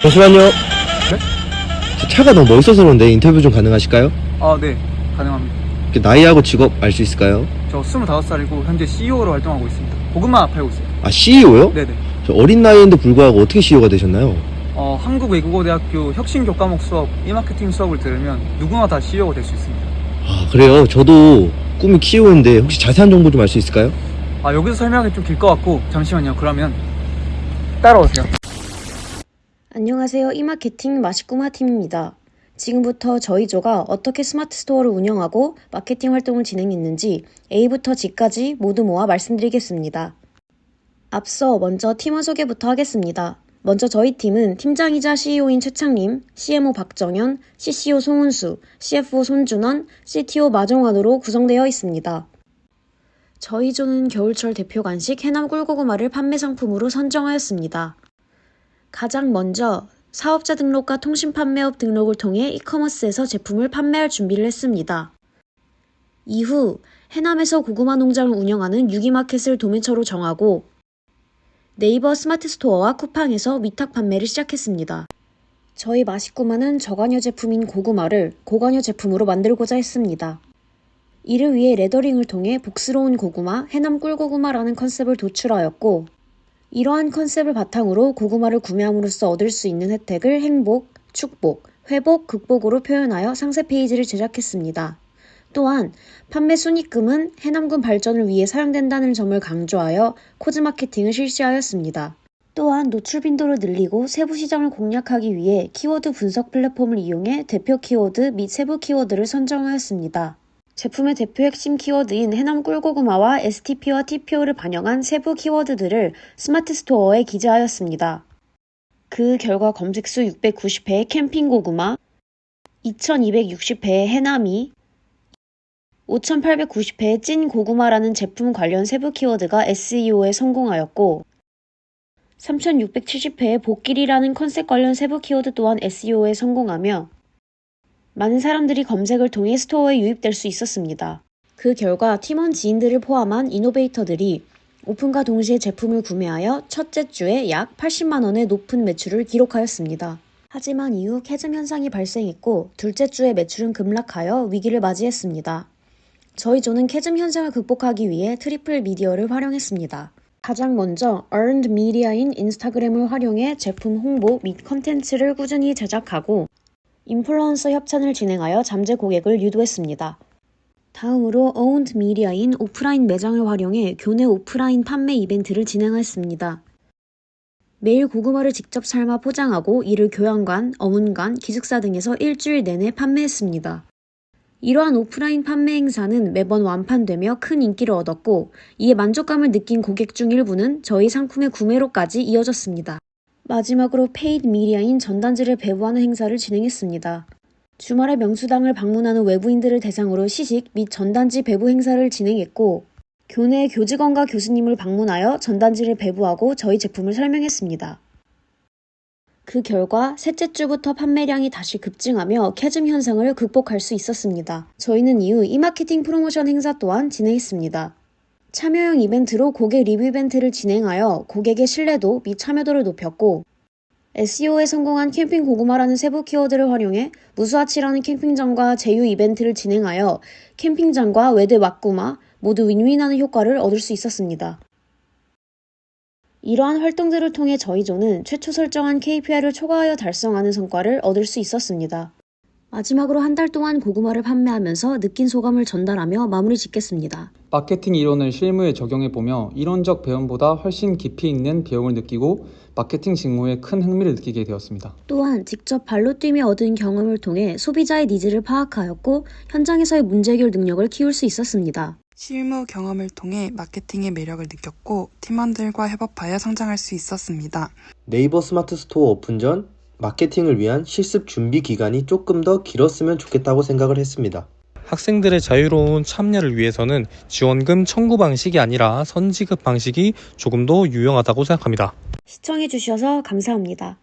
잠시만요. 저 차가 너무 멋있어서 그런데 인터뷰 좀 가능하실까요? 아, 네. 가능합니다. 그 나이하고 직업 알 수 있을까요? 저 25살이고 현재 CEO로 활동하고 있습니다. 고구마 팔고 있어요. 아, CEO요? 네네. 저 어린 나이인데 불구하고 어떻게 CEO가 되셨나요? 어, 한국외국어대학교 혁신교과목 수업, 이마케팅 수업을 들으면 누구나 다 CEO가 될 수 있습니다. 아, 그래요. 저도 꿈이 키우는데 혹시 자세한 정보 좀 알 수 있을까요? 아, 여기서 설명하기 좀길 것 같고, 잠시만요. 그러면 따라오세요. 안녕하세요. 이마케팅 맛있구마 팀입니다. 지금부터 저희 조가 어떻게 스마트 스토어를 운영하고 마케팅 활동을 진행했는지 A부터 G까지 모두 모아 말씀드리겠습니다. 앞서 먼저 팀원 소개부터 하겠습니다. 먼저 저희 팀은 팀장이자 CEO인 최창림, CMO 박정현, CCO 송은수, CFO 손준원, CTO 마정환으로 구성되어 있습니다. 저희 조는 겨울철 대표 간식 해남 꿀고구마를 판매 상품으로 선정하였습니다. 가장 먼저 사업자 등록과 통신 판매업 등록을 통해 이커머스에서 제품을 판매할 준비를 했습니다. 이후 해남에서 고구마 농장을 운영하는 유기마켓을 도매처로 정하고 네이버 스마트 스토어와 쿠팡에서 위탁 판매를 시작했습니다. 저희 맛있구마는 저관여 제품인 고구마를 고관여 제품으로 만들고자 했습니다. 이를 위해 레더링을 통해 복스러운 고구마, 해남 꿀고구마라는 컨셉을 도출하였고 이러한 컨셉을 바탕으로 고구마를 구매함으로써 얻을 수 있는 혜택을 행복, 축복, 회복, 극복으로 표현하여 상세 페이지를 제작했습니다. 또한 판매 순익금은 해남군 발전을 위해 사용된다는 점을 강조하여 코즈 마케팅을 실시하였습니다. 또한 노출 빈도를 늘리고 세부 시장을 공략하기 위해 키워드 분석 플랫폼을 이용해 대표 키워드 및 세부 키워드를 선정하였습니다. 제품의 대표 핵심 키워드인 해남 꿀고구마와 STP와 TPO를 반영한 세부 키워드들을 스마트 스토어에 기재하였습니다. 그 결과 검색수 690회의 캠핑 고구마, 2260회의 해남이, 5890회의 찐 고구마라는 제품 관련 세부 키워드가 SEO에 성공하였고, 3670회의 복길이라는 컨셉 관련 세부 키워드 또한 SEO에 성공하며, 많은 사람들이 검색을 통해 스토어에 유입될 수 있었습니다. 그 결과 팀원 지인들을 포함한 이노베이터들이 오픈과 동시에 제품을 구매하여 첫째 주에 약 80만 원의 높은 매출을 기록하였습니다. 하지만 이후 캐즘 현상이 발생했고 둘째 주에 매출은 급락하여 위기를 맞이했습니다. 저희 조는 캐즘 현상을 극복하기 위해 트리플 미디어를 활용했습니다. 가장 먼저 earned media인 인스타그램을 활용해 제품 홍보 및 컨텐츠를 꾸준히 제작하고 인플루언서 협찬을 진행하여 잠재 고객을 유도했습니다. 다음으로 owned media인 오프라인 매장을 활용해 교내 오프라인 판매 이벤트를 진행했습니다. 매일 고구마를 직접 삶아 포장하고 이를 교양관, 어문관, 기숙사 등에서 일주일 내내 판매했습니다. 이러한 오프라인 판매 행사는 매번 완판되며 큰 인기를 얻었고 이에 만족감을 느낀 고객 중 일부는 저희 상품의 구매로까지 이어졌습니다. 마지막으로 페이드 미디어인 전단지를 배부하는 행사를 진행했습니다. 주말에 명수당을 방문하는 외부인들을 대상으로 시식 및 전단지 배부 행사를 진행했고 교내 교직원과 교수님을 방문하여 전단지를 배부하고 저희 제품을 설명했습니다. 그 결과 셋째 주부터 판매량이 다시 급증하며 캐즘 현상을 극복할 수 있었습니다. 저희는 이후 이마케팅 프로모션 행사 또한 진행했습니다. 참여형 이벤트로 고객 리뷰 이벤트를 진행하여 고객의 신뢰도 및 참여도를 높였고 SEO에 성공한 캠핑 고구마라는 세부 키워드를 활용해 무수아치라는 캠핑장과 제휴 이벤트를 진행하여 캠핑장과 외대 왁구마 모두 윈윈하는 효과를 얻을 수 있었습니다. 이러한 활동들을 통해 저희 조는 최초 설정한 KPI를 초과하여 달성하는 성과를 얻을 수 있었습니다. 마지막으로 한 달 동안 고구마를 판매하면서 느낀 소감을 전달하며 마무리 짓겠습니다. 마케팅 이론을 실무에 적용해 보며 이론적 배움보다 훨씬 깊이 있는 배움을 느끼고 마케팅 직무에 큰 흥미를 느끼게 되었습니다. 또한 직접 발로 뛰며 얻은 경험을 통해 소비자의 니즈를 파악하였고 현장에서의 문제 해결 능력을 키울 수 있었습니다. 실무 경험을 통해 마케팅의 매력을 느꼈고 팀원들과 협업하여 성장할 수 있었습니다. 네이버 스마트 스토어 오픈 전 마케팅을 위한 실습 준비 기간이 조금 더 길었으면 좋겠다고 생각을 했습니다. 학생들의 자유로운 참여를 위해서는 지원금 청구 방식이 아니라 선지급 방식이 조금 더 유용하다고 생각합니다. 시청해주셔서 감사합니다.